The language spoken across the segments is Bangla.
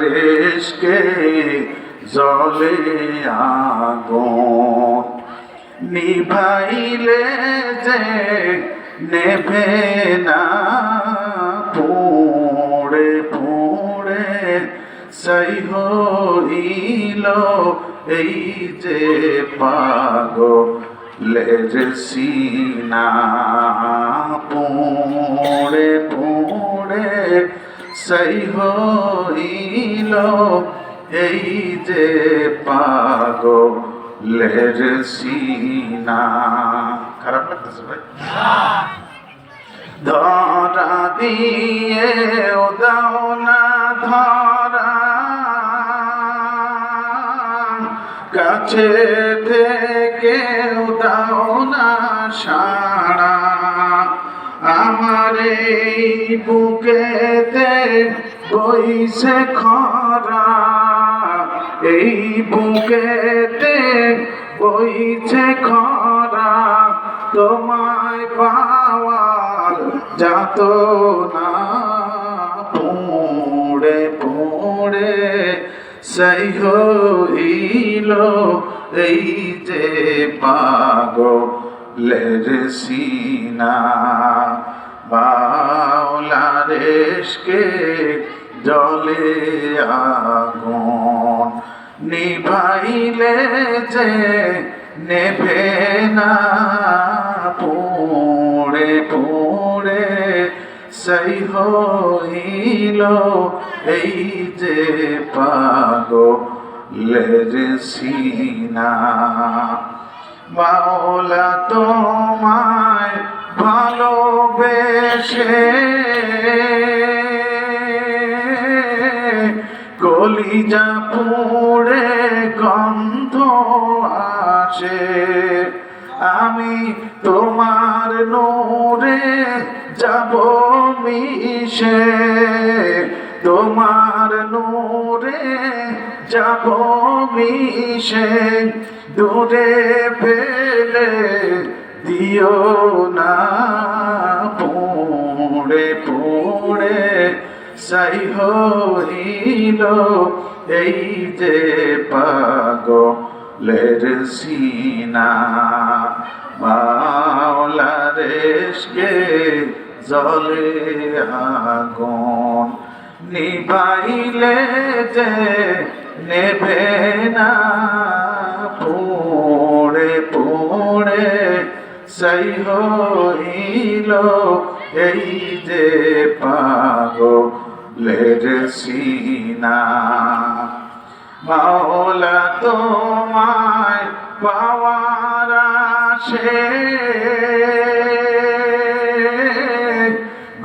রেশকে জলে আগুন নিভাইলে যে নেভে না পুড়ে পুড়ে সাই হইল এই যে পাগ পাগলের সিনা পুড়ে পুড়ে সাই হইল এই যে পাগলের সিনা। খারাপ লাগতেছে ভাই। ধরা দিয়ে উদাও না ধরা। কাছে থেকে উদাও না সাড়া আমার এই বুকেতে বইছে খরা। এই বুকেতে বইছে খরা। তোমায় পাওয়ার যাত না পুড়ে পুড়ে সেই হইল এই যে সিনা বাউলা রেশকে জলে আগুন নিভাইলে যে নেভে না, পুড়ে পুড়ে সেই হইল এই যে পাগলের সিনা মাওলা তোমায় ভালোবেসে কলিজা পুড়ে গন্ধ আসে। আমি তোমার নূরে যাব মিশে। তোমার নূরে যাব মিশে, দূরে ফেলে দিও না। পুড়ে পুড়ে সাই হইল এই যে পাগলের সিনা। মাওলা রেশকে জলে আগুন নিভাইলে যে নেবে না, পুড়ে পুড়ে সেই হইল এই যে পাগলের সিনা। মাওলা তোমায় পাওয়ার আসে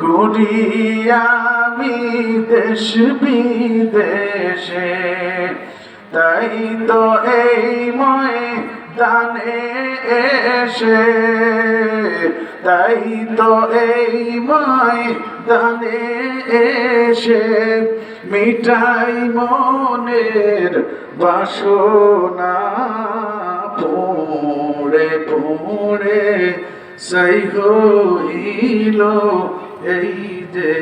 ঘুরি আমি দেশ বিদেশে। তাই তো এই ময়দানে এসে। তাই তো এই ময়দানে এসে মিঠাই মনের বাসনা পুড়ে পুড়ে। সেই হইল এই যে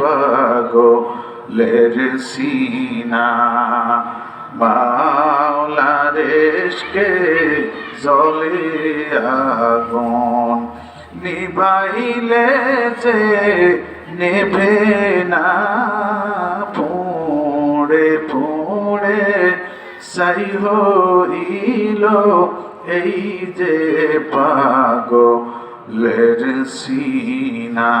পাগলের সিনা। রেশকে জলে আগুন নিবাইলে যে নেবে না। পুড়ে পুড়ে সাই হইল এই যে পাগলের সিনা।